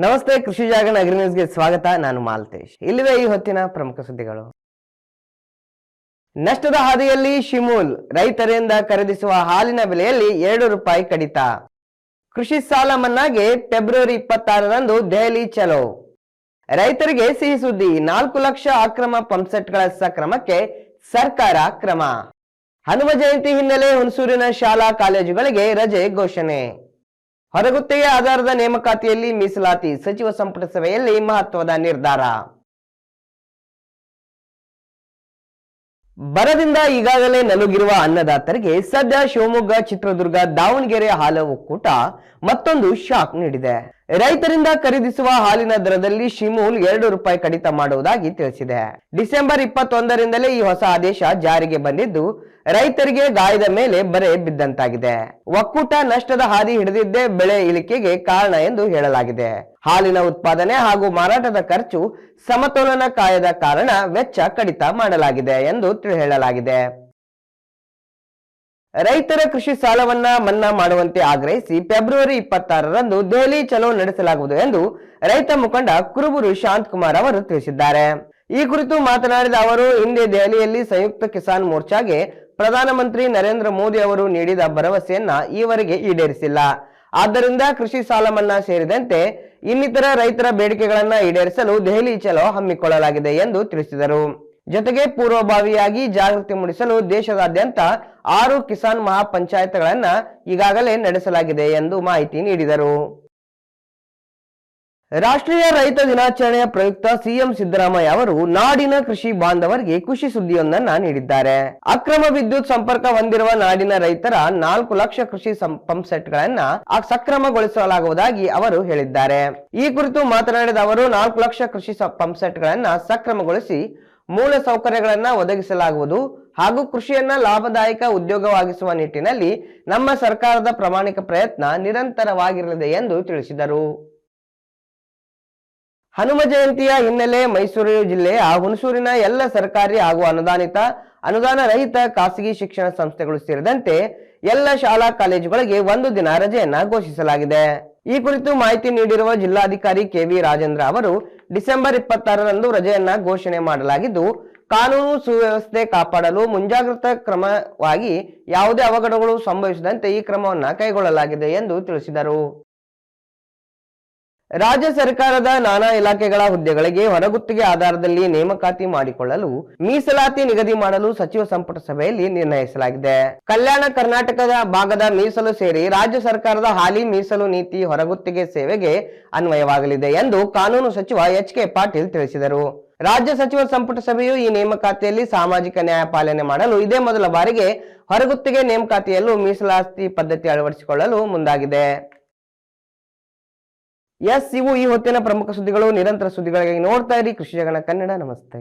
ನಮಸ್ತೆ, ಕೃಷಿ ಜಾಗರಣ ಅಗ್ರಿ ನ್ಯೂಸ್ಗೆ ಸ್ವಾಗತ. ನಾನು ಮಾಲ್ತೇಶ್. ಇಲ್ಲಿವೆ ಈ ಹೊತ್ತಿನ ಪ್ರಮುಖ ಸುದ್ದಿಗಳು. ನಷ್ಟದ ಹಾದಿಯಲ್ಲಿ ಶಿಮೂಲ್. ರೈತರಿಂದ ಖರೀದಿಸುವ ಹಾಲಿನ ಬೆಲೆಯಲ್ಲಿ ಎರಡು ರೂಪಾಯಿ ಕಡಿತ. ಕೃಷಿ ಸಾಲ ಮನ್ನಾಗೆ ಫೆಬ್ರವರಿ ಇಪ್ಪತ್ತಾರರಂದು ದೆಹಲಿ ಚಲೋ. ರೈತರಿಗೆ ಸಿಹಿ ಸುದ್ದಿ. ನಾಲ್ಕು ಲಕ್ಷ ಅಕ್ರಮ ಪಂಪ್ಸೆಟ್ಗಳ ಸಕ್ರಮಕ್ಕೆ ಸರ್ಕಾರ ಕ್ರಮ. ಹನುಮ ಜಯಂತಿ ಹಿನ್ನೆಲೆ ಹುಣಸೂರಿನ ಶಾಲಾ ಕಾಲೇಜುಗಳಿಗೆ ರಜೆ ಘೋಷಣೆ. ಹೊರಗುತ್ತಿಗೆ ಆಧಾರದ ನೇಮಕಾತಿಯಲ್ಲಿ ಮೀಸಲಾತಿ ಸಚಿವ ಸಂಪುಟ ಸಭೆಯಲ್ಲಿ ಮಹತ್ವದ ನಿರ್ಧಾರ. ಬರದಿಂದ ಈಗಾಗಲೇ ನಲುಗಿರುವ ಅನ್ನದಾತರಿಗೆ ಸದ್ಯ ಶಿವಮೊಗ್ಗ ಚಿತ್ರದುರ್ಗ ದಾವಣಗೆರೆ ಹಾಲು ಒಕ್ಕೂಟ ಮತ್ತೊಂದು ಶಾಕ್ ನೀಡಿದೆ. ರೈತರಿಂದ ಖರೀದಿಸುವ ಹಾಲಿನ ದರದಲ್ಲಿ ಶಿಮೂಲ್ ಎರಡು ರೂಪಾಯಿ ಕಡಿತ ಮಾಡುವುದಾಗಿ ತಿಳಿಸಿದೆ. ಡಿಸೆಂಬರ್ ಇಪ್ಪತ್ತೊಂದರಿಂದಲೇ ಈ ಹೊಸ ಆದೇಶ ಜಾರಿಗೆ ಬಂದಿದ್ದು, ರೈತರಿಗೆ ಗಾಯದ ಮೇಲೆ ಬರೆ ಬಿದ್ದಂತಾಗಿದೆ. ಒಕ್ಕೂಟ ನಷ್ಟದ ಹಾದಿ ಹಿಡಿದಿದ್ದೇ ಬೆಳೆ ಇಳಿಕೆಗೆ ಕಾರಣ ಎಂದು ಹೇಳಲಾಗಿದೆ. ಹಾಲಿನ ಉತ್ಪಾದನೆ ಹಾಗೂ ಮಾರಾಟದ ಖರ್ಚು ಸಮತೋಲನ ಕಾಯದ ಕಾರಣ ವೆಚ್ಚ ಕಡಿತ ಮಾಡಲಾಗಿದೆ ಎಂದು ಹೇಳಲಾಗಿದೆ ರೈತರ ಕೃಷಿ ಸಾಲವನ್ನ ಮನ್ನಾ ಮಾಡುವಂತೆ ಆಗ್ರಹಿಸಿ ಫೆಬ್ರವರಿ ಇಪ್ಪತ್ತಾರರಂದು ದೆಹಲಿ ಚಲೋ ನಡೆಸಲಾಗುವುದು ಎಂದು ರೈತ ಮುಖಂಡ ಕುರುಬುರು ಶಾಂತ್ ಕುಮಾರ್ ಅವರು ತಿಳಿಸಿದ್ದಾರೆ. ಈ ಕುರಿತು ಮಾತನಾಡಿದ ಅವರು, ಹಿಂದೆ ದೆಹಲಿಯಲ್ಲಿ ಸಂಯುಕ್ತ ಕಿಸಾನ್ ಮೋರ್ಚಾಗೆ ಪ್ರಧಾನಮಂತ್ರಿ ನರೇಂದ್ರ ಮೋದಿ ಅವರು ನೀಡಿದ ಭರವಸೆಯನ್ನ ಈವರೆಗೆ ಈಡೇರಿಸಿಲ್ಲ. ಆದ್ದರಿಂದ ಕೃಷಿ ಸಾಲ ಮನ್ನಾ ಸೇರಿದಂತೆ ಇನ್ನಿತರ ರೈತರ ಬೇಡಿಕೆಗಳನ್ನ ಈಡೇರಿಸಲು ದೆಹಲಿ ಚಲೋ ಹಮ್ಮಿಕೊಳ್ಳಲಾಗಿದೆ ಎಂದು ತಿಳಿಸಿದರು. ಜೊತೆಗೆ ಪೂರ್ವಭಾವಿಯಾಗಿ ಜಾಗೃತಿ ಮೂಡಿಸಲು ದೇಶದಾದ್ಯಂತ ಆರು ಕಿಸಾನ್ ಮಹಾ ಪಂಚಾಯತ್ಗಳನ್ನ ಈಗಾಗಲೇ ನಡೆಸಲಾಗಿದೆ ಎಂದು ಮಾಹಿತಿ ನೀಡಿದರು. ರಾಷ್ಟ್ರೀಯ ರೈತ ದಿನಾಚರಣೆಯ ಪ್ರಯುಕ್ತ ಸಿಎಂ ಸಿದ್ದರಾಮಯ್ಯ ಅವರು ನಾಡಿನ ಕೃಷಿ ಬಾಂಧವರಿಗೆ ಖುಷಿ ಸುದ್ದಿಯೊಂದನ್ನ ನೀಡಿದ್ದಾರೆ. ಅಕ್ರಮ ವಿದ್ಯುತ್ ಸಂಪರ್ಕ ಹೊಂದಿರುವ ನಾಡಿನ ರೈತರ ನಾಲ್ಕು ಲಕ್ಷ ಕೃಷಿ ಪಂಪ್ ಸೆಟ್ ಗಳನ್ನ ಸಕ್ರಮಗೊಳಿಸಲಾಗುವುದಾಗಿ ಅವರು ಹೇಳಿದ್ದಾರೆ. ಈ ಕುರಿತು ಮಾತನಾಡಿದ ಅವರು ನಾಲ್ಕು ಲಕ್ಷ ಕೃಷಿ ಪಂಪ್ ಸೆಟ್ಗಳನ್ನ ಸಕ್ರಮಗೊಳಿಸಿ ಮೂಲ ಸೌಕರ್ಯಗಳನ್ನು ಒದಗಿಸಲಾಗುವುದು ಹಾಗೂ ಕೃಷಿಯನ್ನ ಲಾಭದಾಯಕ ಉದ್ಯೋಗವಾಗಿಸುವ ನಿಟ್ಟಿನಲ್ಲಿ ನಮ್ಮ ಸರ್ಕಾರದ ಪ್ರಾಮಾಣಿಕ ಪ್ರಯತ್ನ ನಿರಂತರವಾಗಿರಲಿದೆ ಎಂದು ತಿಳಿಸಿದರು. ಹನುಮ ಜಯಂತಿಯ ಹಿನ್ನೆಲೆ ಮೈಸೂರು ಜಿಲ್ಲೆಯ ಹುಣಸೂರಿನ ಎಲ್ಲ ಸರ್ಕಾರಿ ಹಾಗೂ ಅನುದಾನಿತ, ಅನುದಾನ ರಹಿತ ಖಾಸಗಿ ಶಿಕ್ಷಣ ಸಂಸ್ಥೆಗಳು ಸೇರಿದಂತೆ ಎಲ್ಲ ಶಾಲಾ ಕಾಲೇಜುಗಳಿಗೆ ಒಂದು ದಿನ ರಜೆಯನ್ನ ಘೋಷಿಸಲಾಗಿದೆ. ಈ ಕುರಿತು ಮಾಹಿತಿ ನೀಡಿರುವ ಜಿಲ್ಲಾಧಿಕಾರಿ ಕೆವಿ ರಾಜೇಂದ್ರ ಅವರು, ಡಿಸೆಂಬರ್ ಇಪ್ಪತ್ತಾರರಂದು ರಜೆಯನ್ನ ಘೋಷಣೆ ಮಾಡಲಾಗಿದ್ದು, ಕಾನೂನು ಸುವ್ಯವಸ್ಥೆ ಕಾಪಾಡಲು ಮುಂಜಾಗ್ರತಾ ಕ್ರಮವಾಗಿ ಯಾವುದೇ ಅವಘಡಗಳು ಸಂಭವಿಸದಂತೆ ಈ ಕ್ರಮವನ್ನು ಕೈಗೊಳ್ಳಲಾಗಿದೆ ಎಂದು ತಿಳಿಸಿದರು. ರಾಜ್ಯ ಸರ್ಕಾರದ ನಾನಾ ಇಲಾಖೆಗಳ ಹುದ್ದೆಗಳಿಗೆ ಹೊರಗುತ್ತಿಗೆ ಆಧಾರದಲ್ಲಿ ನೇಮಕಾತಿ ಮಾಡಿಕೊಳ್ಳಲು ಮೀಸಲಾತಿ ನಿಗದಿ ಮಾಡಲು ಸಚಿವ ಸಂಪುಟ ಸಭೆಯಲ್ಲಿ ನಿರ್ಣಯಿಸಲಾಗಿದೆ. ಕಲ್ಯಾಣ ಕರ್ನಾಟಕದ ಭಾಗದ ಮೀಸಲು ಸೇರಿ ರಾಜ್ಯ ಸರ್ಕಾರದ ಹಾಲಿ ಮೀಸಲು ನೀತಿ ಹೊರಗುತ್ತಿಗೆ ಸೇವೆಗೆ ಅನ್ವಯವಾಗಲಿದೆ ಎಂದು ಕಾನೂನು ಸಚಿವ ಎಚ್ ಕೆ ಪಾಟೀಲ್ ತಿಳಿಸಿದರು. ರಾಜ್ಯ ಸಚಿವ ಸಂಪುಟ ಸಭೆಯು ಈ ನೇಮಕಾತಿಯಲ್ಲಿ ಸಾಮಾಜಿಕ ನ್ಯಾಯ ಪಾಲನೆ ಮಾಡಲು ಇದೇ ಮೊದಲ ಬಾರಿಗೆ ಹೊರಗುತ್ತಿಗೆ ನೇಮಕಾತಿಯಲ್ಲೂ ಮೀಸಲಾತಿ ಪದ್ಧತಿ ಅಳವಡಿಸಿಕೊಳ್ಳಲು ಮುಂದಾಗಿದೆ. ಎಸ್ ಇವು ಈ ಹೊತ್ತಿನ ಪ್ರಮುಖ ಸುದ್ದಿಗಳು. ನಿರಂತರ ಸುದ್ದಿಗಳಿಗಾಗಿ ನೋಡ್ತಾ ಇರಿ. ಕೃಷಿ ಜಗಣ ಕನ್ನಡ. ನಮಸ್ತೆ.